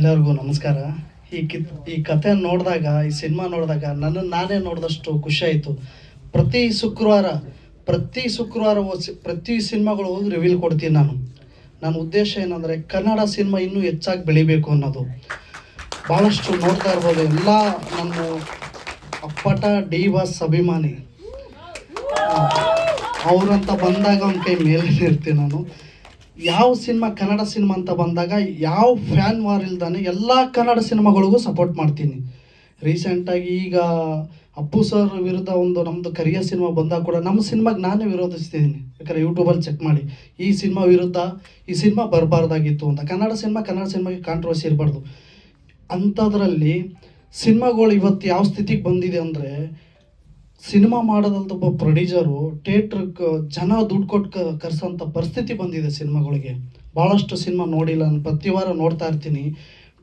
ಎಲ್ಲರಿಗೂ ನಮಸ್ಕಾರ. ಈ ಕಿತ್, ಈ ಕಥೆ ನೋಡಿದಾಗ, ಈ ಸಿನಿಮಾ ನೋಡಿದಾಗ ನನ್ನನ್ನು ನಾನೇ ನೋಡಿದಷ್ಟು ಖುಷಿ ಆಯಿತು. ಪ್ರತಿ ಶುಕ್ರವಾರ ಪ್ರತಿ ಶುಕ್ರವಾರ ಪ್ರತಿ ಸಿನಿಮಾಗಳು ಹೋಗಿ ರಿವೀಲ್ ಕೊಡ್ತೀನಿ ನಾನು. ನನ್ನ ಉದ್ದೇಶ ಏನಂದರೆ ಕನ್ನಡ ಸಿನಿಮಾ ಇನ್ನೂ ಹೆಚ್ಚಾಗಿ ಬೆಳಿಬೇಕು ಅನ್ನೋದು. ಭಾಳಷ್ಟು ನೋಡ್ತಾ ಇರ್ಬೋದು. ಎಲ್ಲ ನನ್ನ ಅಪ್ಪಟ ಡಿ ಬಾಸ್ ಅಭಿಮಾನಿ ಅವರಂತ ಬಂದಾಗ ಒಂದು ಕೈ ಮೇಲೆ ಇರ್ತೀನಿ ನಾನು. ಯಾವ ಸಿನಿಮಾ ಕನ್ನಡ ಸಿನಿಮಾ ಅಂತ ಬಂದಾಗ ಯಾವ ಫ್ಯಾನ್ ವಾರ್ ಇಲ್ದಾನೆ ಎಲ್ಲ ಕನ್ನಡ ಸಿನಿಮಾಗಳಿಗೂ ಸಪೋರ್ಟ್ ಮಾಡ್ತೀನಿ. ರೀಸೆಂಟಾಗಿ ಈಗ ಅಪ್ಪು ಸರ್ ವಿರುದ್ಧ ಒಂದು ನಮ್ಮದು ಕರಿಯ ಸಿನಿಮಾ ಬಂದಾಗ ಕೂಡ ನಮ್ಮ ಸಿನಿಮಾಗೆ ನಾನೇ ವಿರೋಧಿಸ್ತಿದ್ದೀನಿ. ಯಾಕಂದರೆ ಯೂಟ್ಯೂಬಲ್ಲಿ ಚೆಕ್ ಮಾಡಿ. ಈ ಸಿನಿಮಾ ವಿರುದ್ಧ ಈ ಸಿನಿಮಾ ಬರಬಾರ್ದಾಗಿತ್ತು ಅಂತ. ಕನ್ನಡ ಸಿನಿಮಾ ಕನ್ನಡ ಸಿನಿಮಾಗೆ ಕಾಂಟ್ರವರ್ಸಿ ಇರಬಾರ್ದು. ಅಂಥದ್ರಲ್ಲಿ ಸಿನಿಮಾಗಳು ಇವತ್ತು ಯಾವ ಸ್ಥಿತಿಗೆ ಬಂದಿದೆ ಅಂದರೆ ಸಿನಿಮಾ ಮಾಡೋದಂತ ಒಬ್ಬ ಪ್ರೊಡ್ಯೂಸರು ಥಿಯೇಟ್ರ್ ಜನ ದುಡ್ಡು ಕೊಟ್ಟು ಕರೆಸೋಂಥ ಪರಿಸ್ಥಿತಿ ಬಂದಿದೆ ಸಿನಿಮಾಗಳಿಗೆ. ಭಾಳಷ್ಟು ಸಿನಿಮಾ ನೋಡಿಲ್ಲ, ನಾನು ಪ್ರತಿ ವಾರ ನೋಡ್ತಾ ಇರ್ತೀನಿ.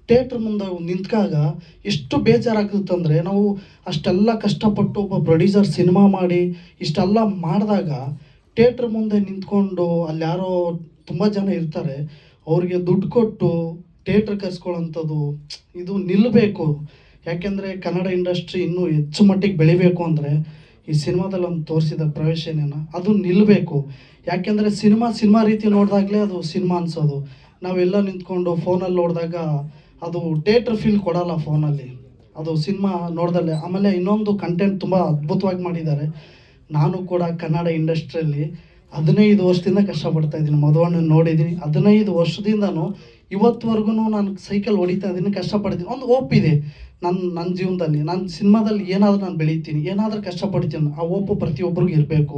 ಥಿಯೇಟ್ರ್ ಮುಂದೆ ನಿಂತ್ಕಾಗ ಎಷ್ಟು ಬೇಜಾರಾಗುತ್ತಂದರೆ ನಾವು ಅಷ್ಟೆಲ್ಲ ಕಷ್ಟಪಟ್ಟು ಒಬ್ಬ ಪ್ರೊಡ್ಯೂಸರ್ ಸಿನಿಮಾ ಮಾಡಿ ಇಷ್ಟೆಲ್ಲ ಮಾಡಿದಾಗ ಥಿಯೇಟ್ರ್ ಮುಂದೆ ನಿಂತ್ಕೊಂಡು ಅಲ್ಲಿ ಯಾರೋ ತುಂಬ ಜನ ಇರ್ತಾರೆ, ಅವ್ರಿಗೆ ದುಡ್ಡು ಕೊಟ್ಟು ಥಿಯೇಟ್ರ್ ಕರ್ಸ್ಕೊಳ್ಳೋಂಥದ್ದು ಇದು ನಿಲ್ಲಬೇಕು ಯಾಕೆಂದರೆ ಕನ್ನಡ ಇಂಡಸ್ಟ್ರಿ ಇನ್ನೂ ಹೆಚ್ಚು ಮಟ್ಟಿಗೆ ಬೆಳಿಬೇಕು ಅಂದರೆ ಈ ಸಿನಿಮಾದಲ್ಲಿ ಒಂದು ತೋರಿಸಿದ ಪ್ರವೇಶ ಏನೇನ, ಅದು ನಿಲ್ಲಬೇಕು ಯಾಕೆಂದರೆ ಸಿನಿಮಾ ಸಿನಿಮಾ ರೀತಿ ನೋಡಿದಾಗಲೇ ಅದು ಸಿನಿಮಾ ಅನ್ಸೋದು. ನಾವೆಲ್ಲ ನಿಂತ್ಕೊಂಡು ಫೋನಲ್ಲಿ ನೋಡಿದಾಗ ಅದು ಥಿಯೇಟ್ರ್ ಫೀಲ್ ಕೊಡಲ್ಲ ಫೋನಲ್ಲಿ ಅದು ಸಿನಿಮಾ ನೋಡ್ದಲ್ಲೇ. ಆಮೇಲೆ ಇನ್ನೊಂದು ಕಂಟೆಂಟ್ ತುಂಬ ಅದ್ಭುತವಾಗಿ ಮಾಡಿದ್ದಾರೆ. ನಾನು ಕೂಡ ಕನ್ನಡ ಇಂಡಸ್ಟ್ರಿಯಲ್ಲಿ ಹದಿನೈದು ವರ್ಷದಿಂದ ಕಷ್ಟಪಡ್ತಾ ಇದ್ದೀನಿ. ಮದುವಣ್ಣ ನೋಡಿದ್ದೀನಿ. ಹದಿನೈದು ವರ್ಷದಿಂದನೂ ಇವತ್ತುವರೆಗೂ ನಾನು ಸೈಕಲ್ ಹೊಡಿತಾ ಇದ್ದೀನಿ, ಕಷ್ಟಪಡ್ತೀನಿ. ಒಂದು ಇದೆ. ನನ್ನ ನನ್ನ ಜೀವನದಲ್ಲಿ ನನ್ನ ಸಿನಿಮಾದಲ್ಲಿ ಏನಾದರೂ ನಾನು ಬೆಳಿತೀನಿ. ಏನಾದರೂ ಕಷ್ಟಪಡ್ತೀನಿ. ಆ ಓಪು ಪ್ರತಿಯೊಬ್ಬರಿಗೂ ಇರಬೇಕು.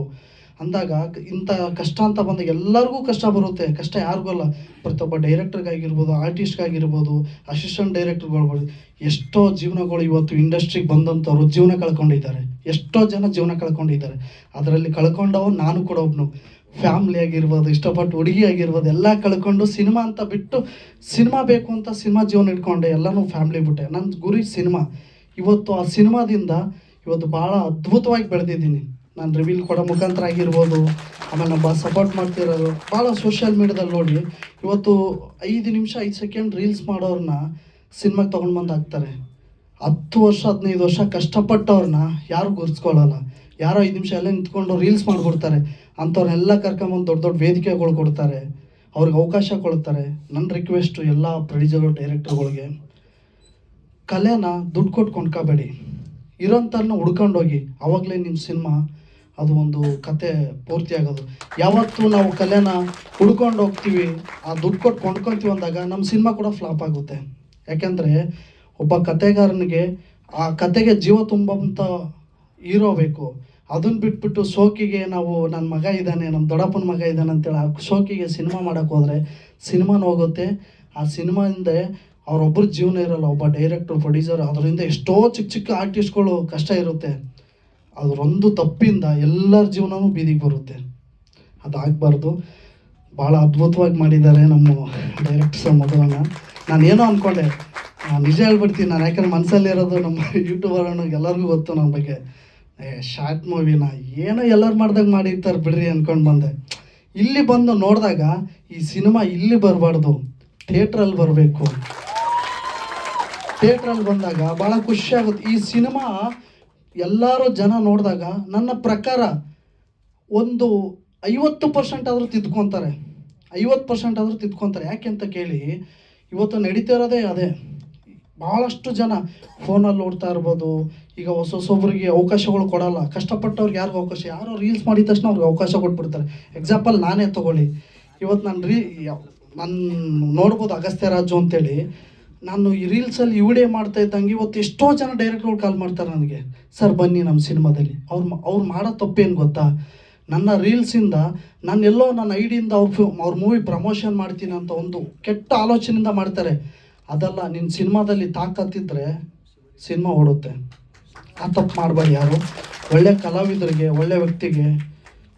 ಅಂದಾಗ ಇಂಥ ಕಷ್ಟ ಅಂತ ಬಂದಾಗ ಎಲ್ಲರಿಗೂ ಕಷ್ಟ ಬರುತ್ತೆ. ಕಷ್ಟ ಯಾರಿಗೂ ಅಲ್ಲ. ಪ್ರತಿಯೊಬ್ಬ ಡೈರೆಕ್ಟರ್ಗಾಗಿರ್ಬೋದು, ಆರ್ಟಿಸ್ಟ್ಗಾಗಿರ್ಬೋದು, ಅಸಿಸ್ಟೆಂಟ್ ಡೈರೆಕ್ಟರ್ಗಳು ಎಷ್ಟೋ ಜೀವನಗಳು ಇವತ್ತು ಇಂಡಸ್ಟ್ರಿಗೆ ಬಂದಂಥವ್ರು ಜೀವನ ಕಳ್ಕೊಂಡಿದ್ದಾರೆ. ಎಷ್ಟೋ ಜನ ಜೀವನ ಕಳ್ಕೊಂಡಿದ್ದಾರೆ. ಅದರಲ್ಲಿ ಕಳ್ಕೊಂಡವ ನಾನು ಕೂಡ ಒಬ್ಬನು ಫ್ಯಾಮ್ಲಿ ಆಗಿರ್ಬೋದು, ಇಷ್ಟಪಟ್ಟು ಹುಡುಗಿ ಆಗಿರ್ಬೋದು, ಎಲ್ಲ ಕಳ್ಕೊಂಡು ಸಿನಿಮಾ ಅಂತ ಬಿಟ್ಟು ಸಿನಿಮಾ ಬೇಕು ಅಂತ ಸಿನಿಮಾ ಜೀವನ ಇಟ್ಕೊಂಡೆ. ಎಲ್ಲನೂ ಫ್ಯಾಮ್ಲಿ ಬಿಟ್ಟೆ. ನನ್ನ ಗುರಿ ಸಿನಿಮಾ. ಇವತ್ತು ಆ ಸಿನಿಮಾದಿಂದ ಇವತ್ತು ಭಾಳ ಅದ್ಭುತವಾಗಿ ಬೆಳೆದಿದ್ದೀನಿ. ನಾನು ರಿವೀಲ್ ಕೊಡೋ ಮುಖಾಂತರ ಆಗಿರ್ಬೋದು ಆಮೇಲೆ ನಮ್ಮ ಸಪೋರ್ಟ್ ಮಾಡ್ತಿರೋರು ಭಾಳ ಸೋಷಿಯಲ್ ಮೀಡ್ಯಾದಲ್ಲಿ ನೋಡಿ, ಇವತ್ತು ಐದು ನಿಮಿಷ, ಐದು ಸೆಕೆಂಡ್ ರೀಲ್ಸ್ ಮಾಡೋರನ್ನ ಸಿನಿಮಾಗೆ ತೊಗೊಂಡು ಬಂದು ಹಾಕ್ತಾರೆ. ಹತ್ತು ವರ್ಷ, ಹದಿನೈದು ವರ್ಷ ಕಷ್ಟಪಟ್ಟವ್ರನ್ನ ಯಾರು ಗುರ್ಸ್ಕೊಳ್ಳಲ್ಲ ಯಾರೋ ಐದು ನಿಮಿಷ ಎಲ್ಲ ನಿಂತ್ಕೊಂಡು ರೀಲ್ಸ್ ಮಾಡಿಬಿಡ್ತಾರೆ. ಅಂಥವ್ರನ್ನೆಲ್ಲ ಕರ್ಕೊಂಬಂದು ದೊಡ್ಡ ದೊಡ್ಡ ವೇದಿಕೆಗಳು ಕೊಡ್ತಾರೆ. ಅವ್ರಿಗೆ ಅವಕಾಶ ಕೊಡ್ತಾರೆ. ನನ್ನ ರಿಕ್ವೆಸ್ಟು ಎಲ್ಲ ಪ್ರೊಡ್ಯೂಸರು ಡೈರೆಕ್ಟರ್ಗಳಿಗೆ ಕಲೆನ ದುಡ್ಡು ಕೊಟ್ಟು ಕೊಂಡ್ಕೋಬೇಡಿ. ಇರೋಂಥವ್ರನ್ನ ಹುಡ್ಕೊಂಡೋಗಿ ಆವಾಗಲೇ ನಿಮ್ಮ ಸಿನಿಮಾ ಅದು ಒಂದು ಕತೆ ಪೂರ್ತಿ ಆಗೋದು. ಯಾವತ್ತು ನಾವು ಕಲೆನ ಹುಡ್ಕೊಂಡು ಹೋಗ್ತೀವಿ, ಆ ದುಡ್ಡು ಕೊಟ್ಟು ಕೊಂಡ್ಕೊಳ್ತೀವಿ ಅಂದಾಗ ನಮ್ಮ ಸಿನಿಮಾ ಕೂಡ ಫ್ಲಾಪ್ ಆಗುತ್ತೆ. ಯಾಕೆಂದರೆ ಒಬ್ಬ ಕತೆಗಾರನಿಗೆ ಆ ಕತೆಗೆ ಜೀವ ತುಂಬಂತ ಹೀರೋ ಅದನ್ನ ಬಿಟ್ಬಿಟ್ಟು ಸೋಕಿಗೆ ನಾವು ನನ್ನ ಮಗ ಇದ್ದಾನೆ ನಮ್ಮ ದೊಡ್ಡಪ್ಪನ ಮಗ ಇದ್ದಾನೆ ಅಂತೇಳಿ ಆ ಶೋಕಿಗೆ ಸಿನಿಮಾ ಮಾಡೋಕ್ಕೆ ಹೋದರೆ ಸಿನಿಮಾನ ಹೋಗುತ್ತೆ ಆ ಸಿನಿಮಾದಿಂದ ಅವರೊಬ್ಬರ ಜೀವನ ಇರಲ್ಲ, ಒಬ್ಬ ಡೈರೆಕ್ಟ್ರು ಪ್ರೊಡ್ಯೂಸರ್ ಅದರಿಂದ ಎಷ್ಟೋ ಚಿಕ್ಕ ಚಿಕ್ಕ ಆರ್ಟಿಸ್ಟ್ಗಳು ಕಷ್ಟ ಇರುತ್ತೆ. ಅದರೊಂದು ತಪ್ಪಿಂದ ಎಲ್ಲರ ಜೀವನವೂ ಬೀದಿಗೆ ಬರುತ್ತೆ. ಅದಾಗಬಾರ್ದು. ಭಾಳ ಅದ್ಭುತವಾಗಿ ಮಾಡಿದ್ದಾರೆ ನಮ್ಮ ಡೈರೆಕ್ಟರ್ಸ್ ಮದುವನ್ನ ನಾನು ಏನೋ ಅಂದ್ಕೊಂಡೆ ನಿಜ ಹೇಳ್ಬಿಡ್ತೀನಿ, ನಾನು ಯಾಕಂದ್ರೆ ಮನಸ್ಸಲ್ಲಿರೋದು ನಮ್ಮ ಯೂಟ್ಯೂಬರ್ ಎಲ್ಲರಿಗೂ ಗೊತ್ತು ನನ್ನ ಬಗ್ಗೆ. ಏ ಶಾರ್ಟ್ ಮೂವಿನ ಏನೋ ಎಲ್ಲರೂ ಮಾಡ್ದಾಗ ಮಾಡಿರ್ತಾರೆ ಬಿಡ್ರಿ ಅಂದ್ಕೊಂಡು ಬಂದೆ. ಇಲ್ಲಿ ಬಂದು ನೋಡಿದಾಗ ಈ ಸಿನಿಮಾ ಇಲ್ಲಿ ಬರಬಾರ್ದು. ಥಿಯೇಟ್ರಲ್ಲಿ ಬರಬೇಕು. ಥಿಯೇಟ್ರಲ್ಲಿ ಬಂದಾಗ ಭಾಳ ಖುಷಿ ಆಗುತ್ತೆ. ಈ ಸಿನಿಮಾ ಎಲ್ಲರೂ ಜನ ನೋಡಿದಾಗ ನನ್ನ ಪ್ರಕಾರ ಒಂದು ಐವತ್ತು ಪರ್ಸೆಂಟ್ ಆದರೂ ತಿದ್ಕೊತಾರೆ. ಐವತ್ತು ಪರ್ಸೆಂಟ್ ಆದರೂ ತಿದ್ಕೊತಾರೆ. ಯಾಕೆ ಅಂತ ಕೇಳಿ, ಇವತ್ತು ನಡೀತಾ ಇರೋದೇ ಅದೇ. ಭಾಳಷ್ಟು ಜನ ಫೋನಲ್ಲಿ ನೋಡ್ತಾ ಇರ್ಬೋದು. ಈಗ ಹೊಸ ಹೊಸೊಬ್ರಿಗೆ ಅವಕಾಶಗಳು ಕೊಡಲ್ಲ. ಕಷ್ಟಪಟ್ಟವ್ರಿಗೆ ಯಾರಿಗೂ ಅವಕಾಶ, ಯಾರೋ ರೀಲ್ಸ್ ಮಾಡಿದ ತಕ್ಷಣ ಅವ್ರಿಗೆ ಅವಕಾಶ ಕೊಟ್ಬಿಡ್ತಾರೆ. ಎಕ್ಸಾಂಪಲ್ ನಾನೇ ತಗೊಳ್ಳಿ. ಇವತ್ತು ನಾನು ರೀ ನಾನು ನೋಡ್ಬೋದು ಅಗಸ್ತ್ಯ ರಾಜು ಅಂತೇಳಿ. ನಾನು ಈ ರೀಲ್ಸಲ್ಲಿ ಇವಡೇ ಮಾಡ್ತಾ ಇದ್ದಂಗೆ ಇವತ್ತು ಎಷ್ಟೋ ಜನ ಡೈರೆಕ್ಟ್ಗಳು ಕಾಲ್ ಮಾಡ್ತಾರೆ ನನಗೆ. ಸರ್, ಬನ್ನಿ ನಮ್ಮ ಸಿನಿಮಾದಲ್ಲಿ. ಅವ್ರು ಅವ್ರು ಮಾಡೋ ತಪ್ಪೇನು ಗೊತ್ತಾ? ನನ್ನ ರೀಲ್ಸಿಂದ ನಾನು ಎಲ್ಲೋ ನನ್ನ ಐಡಿಯಿಂದ ಅವ್ರ ಫಿ ಅವ್ರ ಮೂವಿ ಪ್ರಮೋಷನ್ ಮಾಡ್ತೀನಿ ಅಂತ ಒಂದು ಕೆಟ್ಟ ಆಲೋಚನೆಯಿಂದ ಮಾಡ್ತಾರೆ. ಅದಲ್ಲ ನಿನ್ನ ಸಿನಿಮಾದಲ್ಲಿ ತಾಕತ್ತಿದ್ದರೆ ಸಿನಿಮಾ ಓಡುತ್ತೆ. ಆ ತಪ್ಪು ಮಾಡಬೇಡಿ ಯಾರು. ಒಳ್ಳೆ ಕಲಾವಿದರಿಗೆ, ಒಳ್ಳೆ ವ್ಯಕ್ತಿಗೆ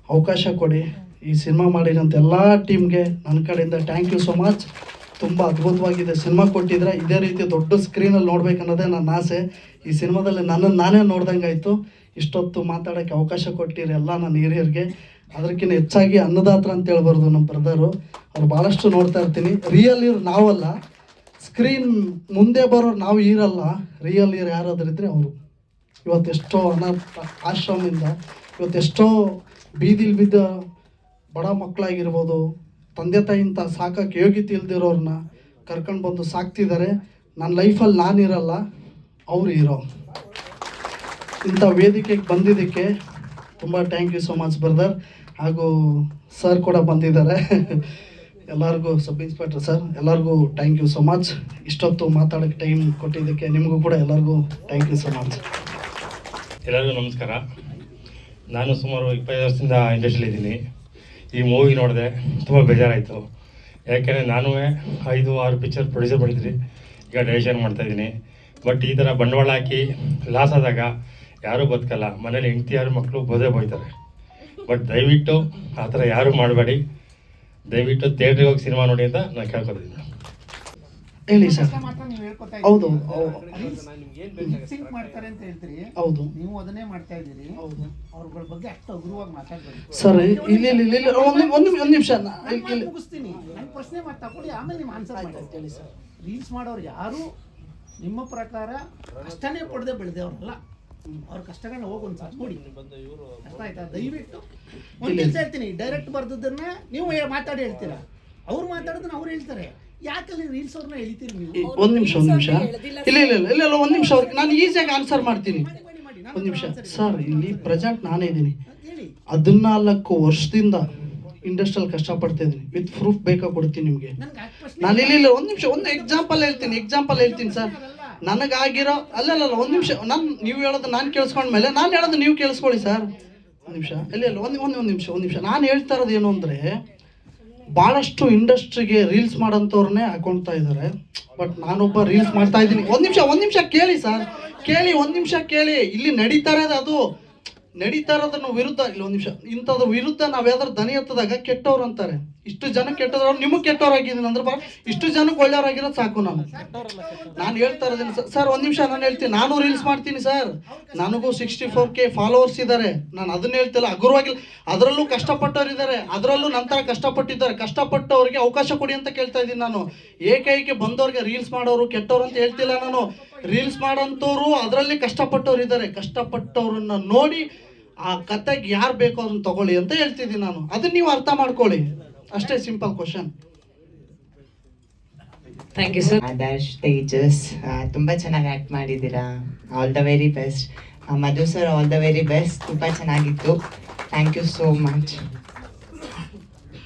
ಅವಕಾಶ ಕೊಡಿ. ಈ ಸಿನಿಮಾ ಮಾಡಿದಂಥ ಎಲ್ಲ ಟೀಮ್ಗೆ ನನ್ನ ಕಡೆಯಿಂದ ಥ್ಯಾಂಕ್ ಯು ಸೊ ಮಚ್ ತುಂಬ ಅದ್ಭುತವಾಗಿದೆ. ಸಿನಿಮಾ ಕೊಟ್ಟಿದ್ರೆ ಇದೇ ರೀತಿ ದೊಡ್ಡ ಸ್ಕ್ರೀನಲ್ಲಿ ನೋಡ್ಬೇಕನ್ನೋದೇ ನನ್ನ ಆಸೆ. ಈ ಸಿನಿಮಾದಲ್ಲಿ ನನ್ನನ್ನು ನಾನೇ ನೋಡ್ದಂಗೆ ಆಯಿತು ಇಷ್ಟೊತ್ತು ಮಾತಾಡೋಕ್ಕೆ ಅವಕಾಶ ಕೊಟ್ಟಿರಿ ಎಲ್ಲ ನನ್ನ ಹಿರಿಯರಿಗೆ. ಅದಕ್ಕಿಂತ ಹೆಚ್ಚಾಗಿ ಅನ್ನದಾತ್ರ ಅಂತ ಹೇಳ್ಬಾರ್ದು ನಮ್ಮ ಬ್ರದರು. ಅವ್ರು ಭಾಳಷ್ಟು ನೋಡ್ತಾ ಇರ್ತೀನಿ. ರಿಯಲ್ ಇವ್ರು ನಾವಲ್ಲ. ಸ್ಕ್ರೀನ್ ಮುಂದೆ ಬರೋರು ನಾವು ಇರಲ್ಲ. ರಿಯಲ್ ಇವ್ರು ಯಾರಾದ್ರೂ ಇದ್ದರೆ ಅವರು. ಇವತ್ತೆಷ್ಟೋ ಅನಾಥ ಆಶ್ರಮದಿಂದ ಇವತ್ತೆಷ್ಟೋ ಬೀದಿಲಿ ಬಿದ್ದ ಬಡ ಮಕ್ಕಳಾಗಿರ್ಬೋದು ತಂದೆ ತಾಯಿಂತ ಸಾಕಕ್ಕೆ ಯೋಗ್ಯತೆ ಇಲ್ದಿರೋರನ್ನ ಕರ್ಕೊಂಡು ಬಂದು ಸಾಕ್ತಿದ್ದಾರೆ ನನ್ನ ಲೈಫಲ್ಲಿ ನಾನಿರಲ್ಲ ಅವರು ಇರೋ. ಇಂಥ ವೇದಿಕೆಗೆ ಬಂದಿದ್ದಕ್ಕೆ ತುಂಬ thank you so much brother ಹಾಗೂ ಸರ್ ಕೂಡ ಬಂದಿದ್ದಾರೆ. ಎಲ್ಲರಿಗೂ ಸಬ್ ಇನ್ಸ್ಪೆಕ್ಟರ್ ಸರ್ ಎಲ್ಲರಿಗೂ ಥ್ಯಾಂಕ್ ಯು ಸೊ ಮಚ್ ಇಷ್ಟೊತ್ತು ಮಾತಾಡೋಕ್ಕೆ ಟೈಮ್ ಕೊಟ್ಟಿದ್ದಕ್ಕೆ ನಿಮಗೂ ಕೂಡ ಎಲ್ಲರಿಗೂ ಥ್ಯಾಂಕ್ ಯು ಸೊ ಮಚ್ ಎಲ್ಲರಿಗೂ ನಮಸ್ಕಾರ. ನಾನು ಸುಮಾರು ಇಪ್ಪತ್ತೈದು ವರ್ಷದಿಂದ ಇಂಡಸ್ಟ್ರಿಯಲ್ಲಿ ಇದ್ದೀನಿ. ಈ ಮೂವಿ ನೋಡಿದೆ ತುಂಬ ಬೇಜಾರಾಯಿತು. ಯಾಕೆಂದರೆ ನಾನು ಐದು, ಆರು ಪಿಕ್ಚರ್ ಪ್ರೊಡ್ಯೂಸರ್ ಮಾಡಿದ್ದೀನಿ ಈಗ ಡೈರೆಕ್ಷನ್ ಮಾಡ್ತಾಯಿದ್ದೀನಿ ಬಟ್ ಈ ಥರ ಬಂಡವಾಳ ಹಾಕಿ ಲಾಸ್ ಆದಾಗ ಯಾರೂ ಬದುಕಲ್ಲ. ಮನೇಲಿ ಹೆಂಡತಿ ಯಾರು ಮಕ್ಕಳು ಬೋಧೆ ಬೋಯ್ತಾರೆ ಬಟ್ ದಯವಿಟ್ಟು ಆ ಥರ ಯಾರೂ ಮಾಡಬೇಡಿ. ದಯವಿಟ್ಟು ಥಿಯೇಟ್ರಿಗೆ ಹೋಗಿ ಸಿನಿಮಾ ನೋಡಿ ಅಂತ ನಾನು ಕೇಳ್ಕೊತಿದ್ದೀನಿ ಹೇಳಿ ಸರ್. ಮಾತ್ರ ನೀವು ಹೇಳ್ಕೊತಾ ಹೌದು ಸಿಂಕ್ ಮಾಡ್ತಾರೆ ಅಂತ ಹೇಳ್ತೀರಿ. ಹೌದು. ನೀವು ಅದನ್ನೇ ಮಾಡ್ತಾ ಇದ್ದೀರಿ. ಹೌದು. ಅವ್ರಗಳ ಬಗ್ಗೆ ಅಷ್ಟು ಹಗುರವಾಗಿ ಮಾತಾಡ್ಬೇಕು ಸರ್ ಇಲ್ಲಿ ಇಲ್ಲಿ ಇಲ್ಲಿ ಒಂದು ಒಂದು ಒಂದು ನಿಮಿಷ ಮುಗಿಸ್ತೀನಿ. ನನ್ನ ಪ್ರಶ್ನೆ ಮಾಡಿ ತಗೊಳ್ಳಿ ಆಮೇಲೆ ನಿಮ್ಮ ಆನ್ಸರ್ ಮಾಡ್ತೀನಿ. ಹೇಳಿ ಸರ್. ರೀಲ್ಸ್ ಮಾಡೋರು ಯಾರು? ನಿಮ್ಮ ಪ್ರಕಾರ ಕಷ್ಟನೇ ಪಡೆದೇ ಬೆಳೆದೇವ್ರಲ್ಲ ಅವ್ರ ಕಷ್ಟಗಳನ್ನ ಹೋಗಿ ಸಾಧ್ ನೋಡಿ. ಅರ್ಥ ಆಯ್ತಾ? ದಯವಿಟ್ಟು ಒಂದು ಕೆಲಸ ಹೇಳ್ತೀನಿ. ಡೈರೆಕ್ಟ್ ಬರ್ದದನ್ನ ನೀವು ಮಾತಾಡಿ ಹೇಳ್ತೀರಾ? ಅವ್ರು ಮಾತಾಡೋದನ್ನ ಅವ್ರು ಹೇಳ್ತಾರೆ. ಯಾಕಲ್ಲಿ ರೀಲ್ಸ್ ಅವ್ರನ್ನ ಎಳಿತೀರಿ ನೀವು? ಒಂದು ನಿಮಿಷ ಒಂದು ನಿಮಿಷ. ಇಲ್ಲ ಇಲ್ಲ ಇಲ್ಲ ಇಲ್ಲ ಇಲ್ಲ ಒಂದು ನಿಮಿಷ ಅವ್ರಿಗೆ. ನಾನು ಈಸಿಯಾಗಿ ಆನ್ಸರ್ ಮಾಡ್ತೀನಿ. ಮಾಡಿ ಮಾಡಿ ಮಾಡಿ ಒಂದು ನಿಮಿಷ. ಸರ್ ಇಲ್ಲಿ ಪ್ರೆಸೆಂಟ್ ನಾನೇ ಇದ್ದೀನಿ. ಹದಿನಾಲ್ಕು ವರ್ಷದಿಂದ ಇಂಡಸ್ಟ್ರಿಯಲ್ ಕಷ್ಟಪಡ್ತಾ ಇದ್ದೀನಿ. ವಿತ್ ಪ್ರೂಫ್ ಬೇಕಾ ಕೊಡ್ತೀನಿ ನಿಮಗೆ. ನಾನು ಇಲ್ಲಿ. ಇಲ್ಲ ಒಂದು ನಿಮಿಷ ಒಂದು ಎಕ್ಸಾಂಪಲ್ ಹೇಳ್ತೀನಿ ಎಕ್ಸಾಂಪಲ್ ಹೇಳ್ತೀನಿ ಸರ್ ನನಗಾಗಿರೋ ಅಲ್ಲ ಒಂದು ನಿಮಿಷ. ನಾನು ನೀವು ಹೇಳೋದು ನಾನು ಕೇಳಿಸ್ಕೊಂಡ್ಮೇಲೆ ನಾನು ಹೇಳೋದು ನೀವು ಕೇಳಿಸ್ಕೊಳ್ಳಿ ಸರ್ ಒಂದು ನಿಮಿಷ. ಇಲ್ಲ ಇಲ್ಲ ಒಂದು ಒಂದು ಒಂದು ನಿಮಿಷ ಒಂದು ನಿಮಿಷ. ನಾನು ಹೇಳ್ತಾ ಇರೋದು ಏನು ಅಂದರೆ ಭಾಳಷ್ಟು ಇಂಡಸ್ಟ್ರಿಗೆ ರೀಲ್ಸ್ ಮಾಡೋಂಥವ್ರನ್ನೇ ಹಾಕೊಳ್ತಾ ಇದ್ದಾರೆ. ಬಟ್ ನಾನೊಬ್ಬ ರೀಲ್ಸ್ ಮಾಡ್ತಾ ಇದ್ದೀನಿ. ಒಂದು ನಿಮಿಷ ಒಂದು ನಿಮಿಷ ಕೇಳಿ ಸರ್. ಕೇಳಿ, ಒಂದು ನಿಮಿಷ ಕೇಳಿ. ಇಲ್ಲಿ ನಡೀತಾ ಅದು. ನಡೀತಾ ಇರೋದನ್ನ ವಿರುದ್ಧ, ಇಲ್ಲ ಒಂದು ನಿಮಿಷ ಇಂಥದ್ರ ವಿರುದ್ಧ ನಾವು ಯಾವ್ದಾರು ದನಿ ಎತ್ತದಾಗ ಕೆಟ್ಟವ್ರು ಅಂತಾರೆ. ಇಷ್ಟು ಜನ ಕೆಟ್ಟದ್ರು ನಿಮಗೆ ಕೆಟ್ಟವ್ರಾಗಿದ್ದೀನಿ ಅಂದ್ರೆ ಬಾ, ಇಷ್ಟು ಜನಕ್ಕೆ ಒಳ್ಳೆಯವರಾಗಿರೋದು ಸಾಕು ನಾನು. ನಾನು ಹೇಳ್ತಾ ಇರೋದೇನು ಸರ್ ಸರ್ ಒಂದು ನಿಮಿಷ ನಾನು ಹೇಳ್ತೀನಿ, ನಾನು ರೀಲ್ಸ್ ಮಾಡ್ತೀನಿ ಸರ್. ನನಗೂ ಸಿಕ್ಸ್ಟಿ ಫೋರ್ ಕೆ ಫಾಲೋವರ್ಸ್ ಇದ್ದಾರೆ ನಾನು ಅದನ್ನ ಹೇಳ್ತಿಲ್ಲ ಅಗುರವಾಗಿಲ್ಲ ಅದರಲ್ಲೂ ಕಷ್ಟಪಟ್ಟವ್ರು ಇದ್ದಾರೆ ಅದರಲ್ಲೂ ನಂತರ ಕಷ್ಟಪಟ್ಟಿದ್ದಾರೆ. ಕಷ್ಟಪಟ್ಟವ್ರಿಗೆ ಅವಕಾಶ ಕೊಡಿ ಅಂತ ಕೇಳ್ತಾ ಇದ್ದೀನಿ ನಾನು. ಏಕೈಕೆ ಬಂದವ್ರಿಗೆ ರೀಲ್ಸ್ ಮಾಡೋರು ಕೆಟ್ಟವ್ರು ಅಂತ ಹೇಳ್ತಿಲ್ಲ ನಾನು. ರೀಲ್ಸ್ ಮಾಡೋಂಥವ್ರು ಅದರಲ್ಲಿ ಕಷ್ಟಪಟ್ಟವ್ರು ಇದ್ದಾರೆ ಕಷ್ಟಪಟ್ಟವ್ರನ್ನ ನೋಡಿ ಆ ಕತೆಗೆ ಯಾರು ಬೇಕೋ ಅದನ್ನ ತಗೊಳ್ಳಿ ಅಂತ ಹೇಳ್ತಿದ್ದೀನಿ ನಾನು. ಅದನ್ನ ನೀವು ಅರ್ಥ ಮಾಡ್ಕೊಳ್ಳಿ. ಅಷ್ಟೇ simple question thank you sir dash Tejas. ತುಂಬ ತುಂಬಾ ಚೆನ್ನಾಗಿ ಆ್ಯಕ್ಟ್ ಮಾಡಿದ್ದೀರಾ? All the very best Madhu sir all the very best ತುಂಬ ಚೆನ್ನಾಗಿತ್ತು. Thank you so much